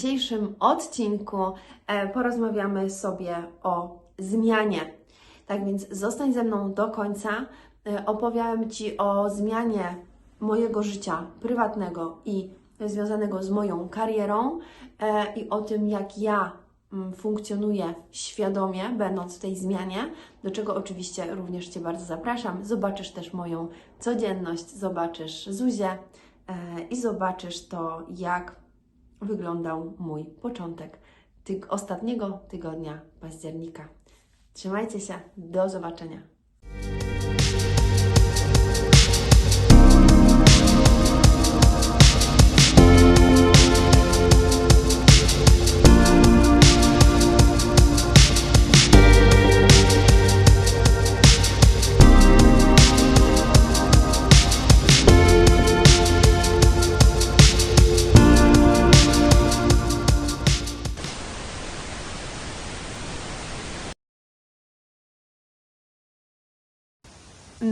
W dzisiejszym odcinku e, porozmawiamy sobie o zmianie. Tak więc zostań ze mną do końca. E, Opowiem Ci o zmianie mojego życia prywatnego i związanego z moją karierą e, i o tym, jak ja mm, funkcjonuję świadomie, będąc w tej zmianie, do czego oczywiście również Cię bardzo zapraszam. Zobaczysz też moją codzienność, zobaczysz Zuzię i zobaczysz to, jak wyglądał mój początek tyg ostatniego tygodnia października. Trzymajcie się, do zobaczenia.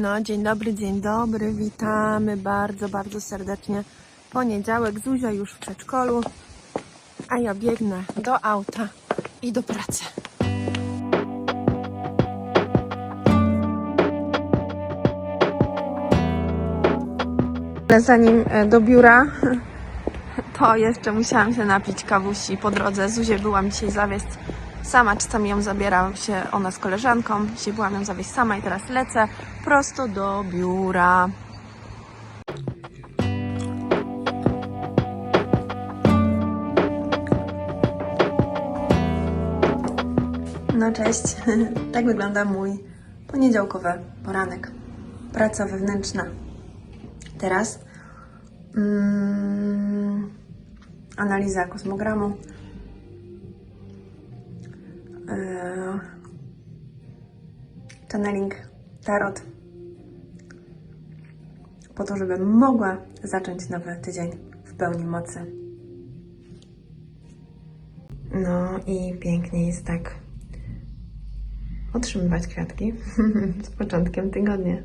No, dzień dobry, dzień dobry, witamy bardzo, bardzo serdecznie. Poniedziałek, Zuzia już w przedszkolu, a ja biegnę do auta i do pracy. Zanim e, do biura, to jeszcze musiałam się napić kawusi po drodze. Zuzię byłam dzisiaj zawieźć sama, czasami ją zabierałam się ona z koleżanką. Dzisiaj byłam ją zawieźć sama i teraz lecę prosto do biura. No cześć, tak wygląda mój poniedziałkowy poranek. Praca wewnętrzna. Teraz mm, analiza kosmogramu. Channeling tarot. Po to, żebym mogła zacząć nowy tydzień w pełni mocy. No i pięknie jest tak otrzymywać kwiatki z początkiem tygodnia.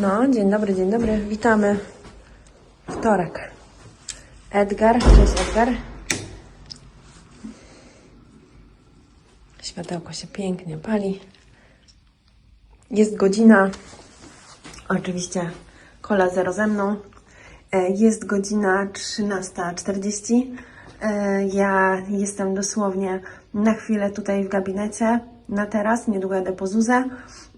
No, dzień dobry, dzień dobry. Witamy. Wtorek. Edgar, cześć Edgar. Światełko się pięknie pali. Jest godzina, oczywiście kola zero ze mną. E, Jest godzina 13.40. E, Ja jestem dosłownie na chwilę tutaj w gabinecie, na teraz, niedługo jadę po Zuzę.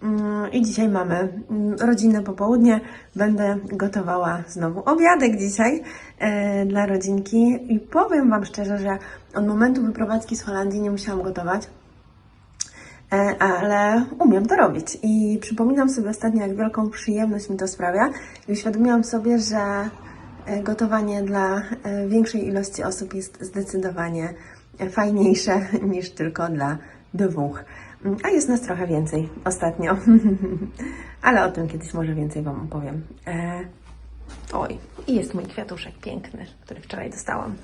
Mm, I dzisiaj mamy mm, rodzinne popołudnie. Będę gotowała znowu obiadek dzisiaj e, dla rodzinki. I powiem Wam szczerze, że od momentu wyprowadzki z Holandii nie musiałam gotować. E, ale umiem to robić. I przypominam sobie ostatnio, jak wielką przyjemność mi to sprawia. I uświadomiłam sobie, że e, gotowanie dla większej ilości osób jest zdecydowanie fajniejsze niż tylko dla dwóch. Mm, A jest nas trochę więcej ostatnio. ale o tym kiedyś może więcej Wam opowiem. E, oj, i jest mój kwiatuszek piękny, który wczoraj dostałam.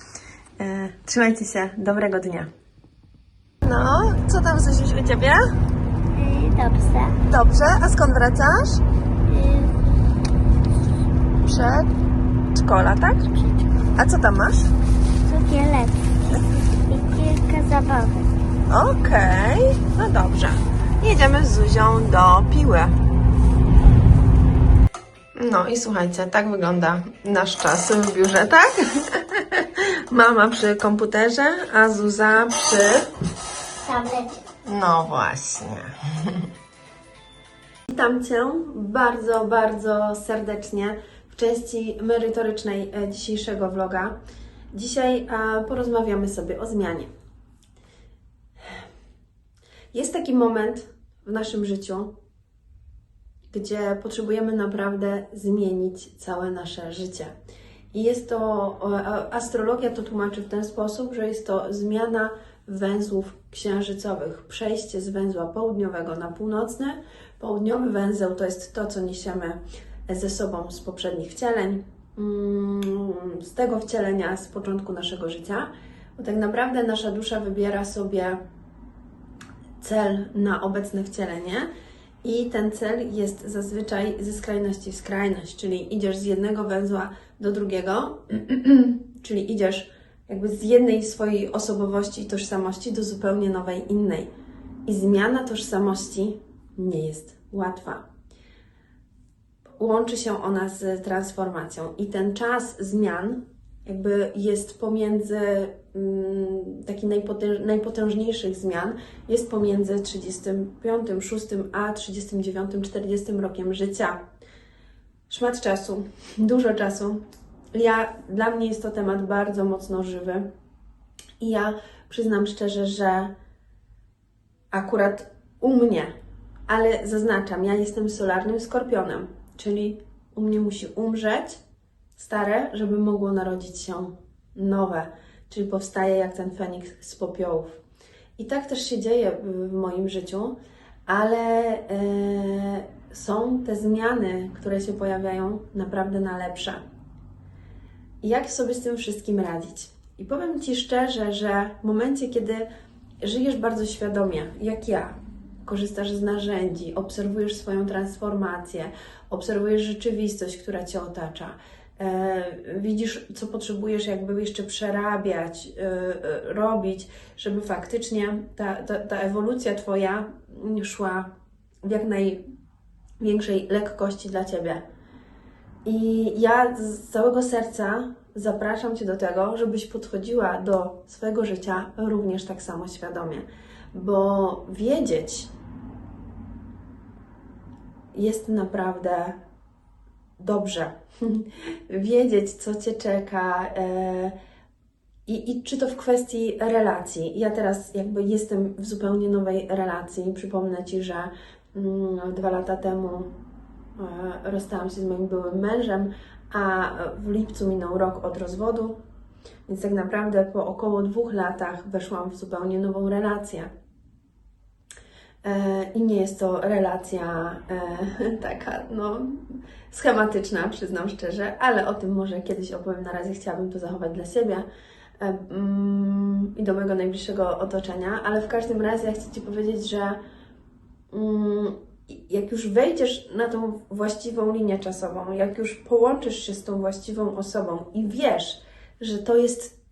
e, trzymajcie się, dobrego dnia. No, co tam Zuziuś u Ciebie? Y, Dobrze. Dobrze, a skąd wracasz? Y, Przedszkola, tak? A co tam masz? Cukiereczki i kilka zabawek. Okej, no dobrze. Jedziemy z Zuzią do Piły. No i słuchajcie, tak wygląda nasz czas w biurze, tak? Mama przy komputerze, a Zuza przy... Tablecie. No właśnie. Witam Cię bardzo, bardzo serdecznie w części merytorycznej e, dzisiejszego vloga. Dzisiaj porozmawiamy sobie o zmianie. Jest taki moment w naszym życiu, gdzie potrzebujemy naprawdę zmienić całe nasze życie. I jest to, astrologia to tłumaczy w ten sposób, że jest to zmiana węzłów księżycowych, przejście z węzła południowego na północny. Południowy węzeł to jest to, co niesiemy ze sobą z poprzednich wcieleń, mm, z tego wcielenia, z początku naszego życia, bo tak naprawdę nasza dusza wybiera sobie cel na obecne wcielenie. I ten cel jest zazwyczaj ze skrajności w skrajność, czyli idziesz z jednego węzła do drugiego, czyli idziesz jakby z jednej swojej osobowości i tożsamości do zupełnie nowej, innej. I zmiana tożsamości nie jest łatwa. Łączy się ona z transformacją, i ten czas zmian jakby jest pomiędzy mm, najpotęż, najpotężniejszych zmian, jest pomiędzy 35, 6 a 39, 40 rokiem życia. Szmat czasu, dużo czasu. Ja, dla mnie jest to temat bardzo mocno żywy. I ja przyznam szczerze, że akurat u mnie, ale zaznaczam, ja jestem solarnym skorpionem, czyli u mnie musi umrzeć stare, żeby mogło narodzić się nowe, czyli powstaje jak ten feniks z popiołów. I tak też się dzieje w- moim życiu, ale e, są te zmiany, które się pojawiają naprawdę na lepsze. I jak sobie z tym wszystkim radzić? I powiem Ci szczerze, że w momencie, kiedy żyjesz bardzo świadomie, jak ja, korzystasz z narzędzi, obserwujesz swoją transformację, obserwujesz rzeczywistość, która Cię otacza, widzisz, co potrzebujesz jakby jeszcze przerabiać, e, e, robić, żeby faktycznie ta, ta, ta ewolucja Twoja szła w jak największej lekkości dla Ciebie. I ja z całego serca zapraszam Cię do tego, żebyś podchodziła do swojego życia również tak samo świadomie, bo wiedzieć jest naprawdę dobrze. wiedzieć, co Cię czeka. e, I, I czy to w kwestii relacji. Ja teraz jakby jestem w zupełnie nowej relacji. Przypomnę Ci, że mm, dwa lata temu e, rozstałam się z moim byłym mężem, a w lipcu minął rok od rozwodu, więc tak naprawdę po około dwóch latach weszłam w zupełnie nową relację. E, I nie jest to relacja e, taka, no, schematyczna, przyznam szczerze, ale o tym może kiedyś opowiem. Na razie chciałabym to zachować dla siebie e, mm, i do mojego najbliższego otoczenia, ale w każdym razie ja chcę Ci powiedzieć, że mm, jak już wejdziesz na tą właściwą linię czasową, jak już połączysz się z tą właściwą osobą i wiesz, że to jest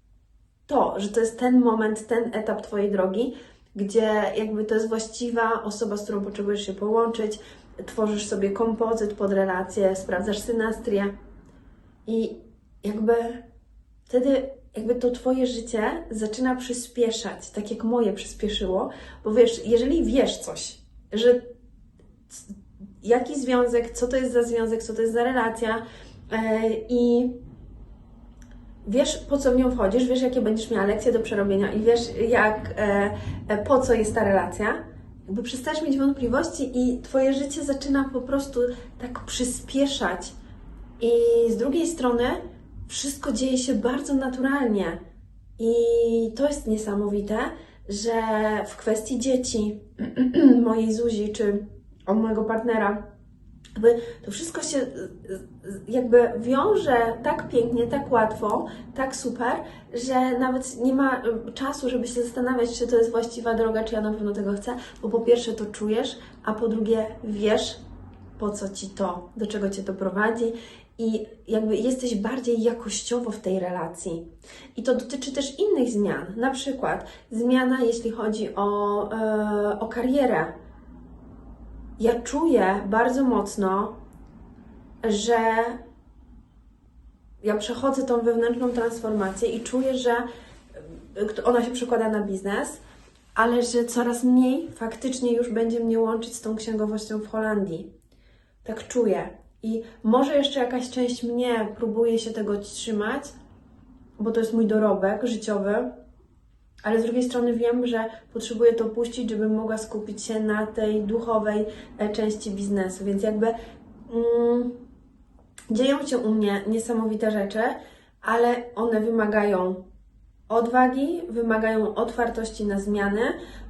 to, że to jest ten moment, ten etap Twojej drogi, gdzie jakby to jest właściwa osoba, z którą potrzebujesz się połączyć, tworzysz sobie kompozyt pod relację, sprawdzasz synastrię i jakby wtedy jakby to Twoje życie zaczyna przyspieszać, tak jak moje przyspieszyło, bo wiesz, jeżeli wiesz coś, że jaki związek, co to jest za związek, co to jest za relacja e, i wiesz, po co w nią wchodzisz, wiesz, jakie będziesz miała lekcje do przerobienia i wiesz, jak, e, e, po co jest ta relacja, jakby przestajesz mieć wątpliwości i Twoje życie zaczyna po prostu tak przyspieszać. I z drugiej strony wszystko dzieje się bardzo naturalnie. I to jest niesamowite, że w kwestii dzieci, mojej Zuzi czy mojego partnera, jakby to wszystko się y, y, jakby wiąże tak pięknie, tak łatwo, tak super, że nawet nie ma y, czasu, żeby się zastanawiać, czy to jest właściwa droga, czy ja na pewno tego chcę, bo po pierwsze to czujesz, a po drugie wiesz, po co ci to, do czego cię to prowadzi i jakby jesteś bardziej jakościowo w tej relacji. I to dotyczy też innych zmian, na przykład zmiana, jeśli chodzi o, e, o karierę ja czuję bardzo mocno, że ja przechodzę tą wewnętrzną transformację i czuję, że y, ona się przekłada na biznes, ale że coraz mniej faktycznie już będzie mnie łączyć z tą księgowością w Holandii. Tak czuję. I może jeszcze jakaś część mnie próbuje się tego trzymać, bo to jest mój dorobek życiowy, ale z drugiej strony wiem, że potrzebuję to puścić, żebym mogła skupić się na tej duchowej e, części biznesu. Więc jakby mm, dzieją się u mnie niesamowite rzeczy, ale one wymagają odwagi, wymagają otwartości na zmiany,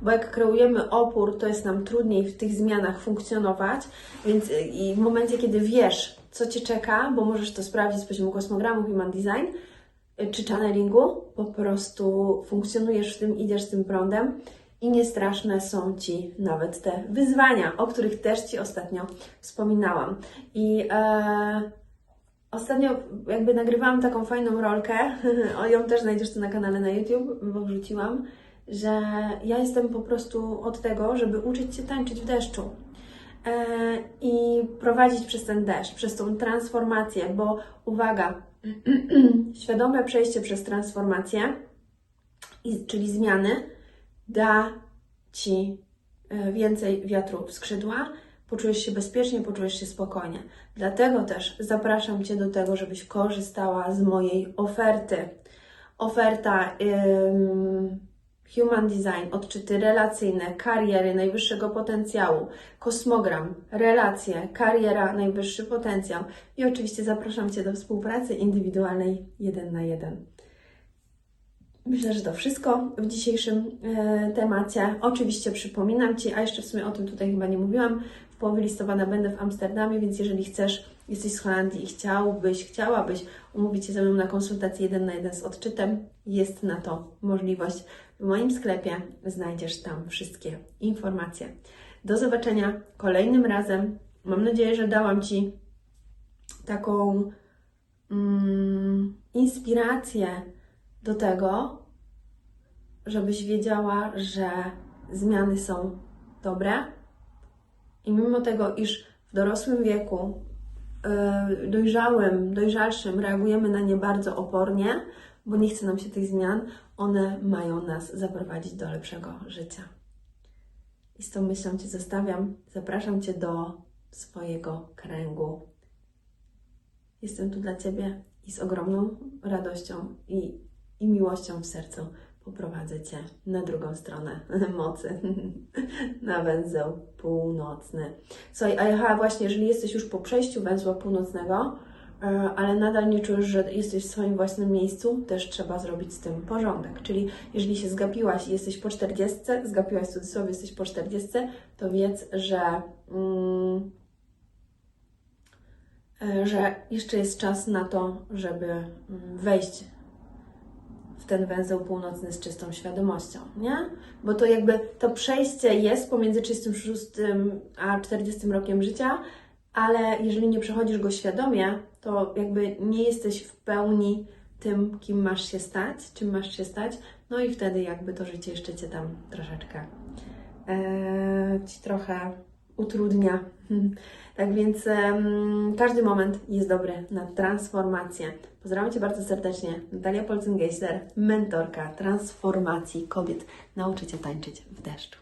bo jak kreujemy opór, to jest nam trudniej w tych zmianach funkcjonować, więc y, i w momencie, kiedy wiesz, co Cię czeka, bo możesz to sprawdzić z poziomu kosmogramu Human Design, czy channelingu, po prostu funkcjonujesz w tym, idziesz tym prądem i niestraszne są Ci nawet te wyzwania, o których też Ci ostatnio wspominałam. I e, ostatnio jakby nagrywałam taką fajną rolkę, o ją też znajdziesz tu na kanale na YouTube, bo wrzuciłam, że ja jestem po prostu od tego, żeby uczyć się tańczyć w deszczu. E, I prowadzić przez ten deszcz, przez tą transformację, bo uwaga, świadome przejście przez transformację, czyli zmiany, da Ci e, więcej wiatru w skrzydła, poczujesz się bezpiecznie, poczujesz się spokojnie. Dlatego też zapraszam Cię do tego, żebyś korzystała z mojej oferty. Oferta ym, Human Design, odczyty relacyjne, kariery, najwyższego potencjału, kosmogram, relacje, kariera, najwyższy potencjał i oczywiście zapraszam Cię do współpracy indywidualnej jeden na jeden. Myślę, że to wszystko w dzisiejszym e, temacie. Oczywiście przypominam Ci, a jeszcze w sumie o tym tutaj chyba nie mówiłam, w połowie listopada będę w Amsterdamie, więc jeżeli chcesz, jesteś z Holandii i chciałbyś, chciałabyś umówić się ze mną na konsultację jeden na jeden z odczytem, jest na to możliwość. W moim sklepie znajdziesz tam wszystkie informacje. Do zobaczenia kolejnym razem. Mam nadzieję, że dałam Ci taką mm, inspirację do tego, żebyś wiedziała, że zmiany są dobre i mimo tego, iż w dorosłym wieku, dojrzałym, dojrzalszym reagujemy na nie bardzo opornie, bo nie chce nam się tych zmian, one mają nas zaprowadzić do lepszego życia. I z tą myślą Cię zostawiam. Zapraszam Cię do swojego kręgu. Jestem tu dla Ciebie i z ogromną radością i, i miłością w sercu poprowadzę Cię na drugą stronę mocy, na węzeł północny. Słuchaj, a ja właśnie, jeżeli jesteś już po przejściu węzła północnego, e, ale nadal nie czujesz, że jesteś w swoim własnym miejscu, też trzeba zrobić z tym porządek. Czyli jeżeli się zgapiłaś i jesteś po 40, zgapiłaś w cudzysłowie, jesteś po 40, to wiedz, że... Mm, e, że jeszcze jest czas na to, żeby mm, wejść w ten węzeł północny z czystą świadomością, nie? Bo to jakby to przejście jest pomiędzy 36 a 40 rokiem życia, ale jeżeli nie przechodzisz go świadomie, to jakby nie jesteś w pełni tym, kim masz się stać, czym masz się stać, no i wtedy jakby to życie jeszcze Cię tam troszeczkę e, Ci trochę utrudnia. Tak więc em, każdy moment jest dobry na transformację. Pozdrawiam Cię bardzo serdecznie. Natalia Polcyn-Geisler, mentorka transformacji kobiet. Nauczę Cię tańczyć w deszczu.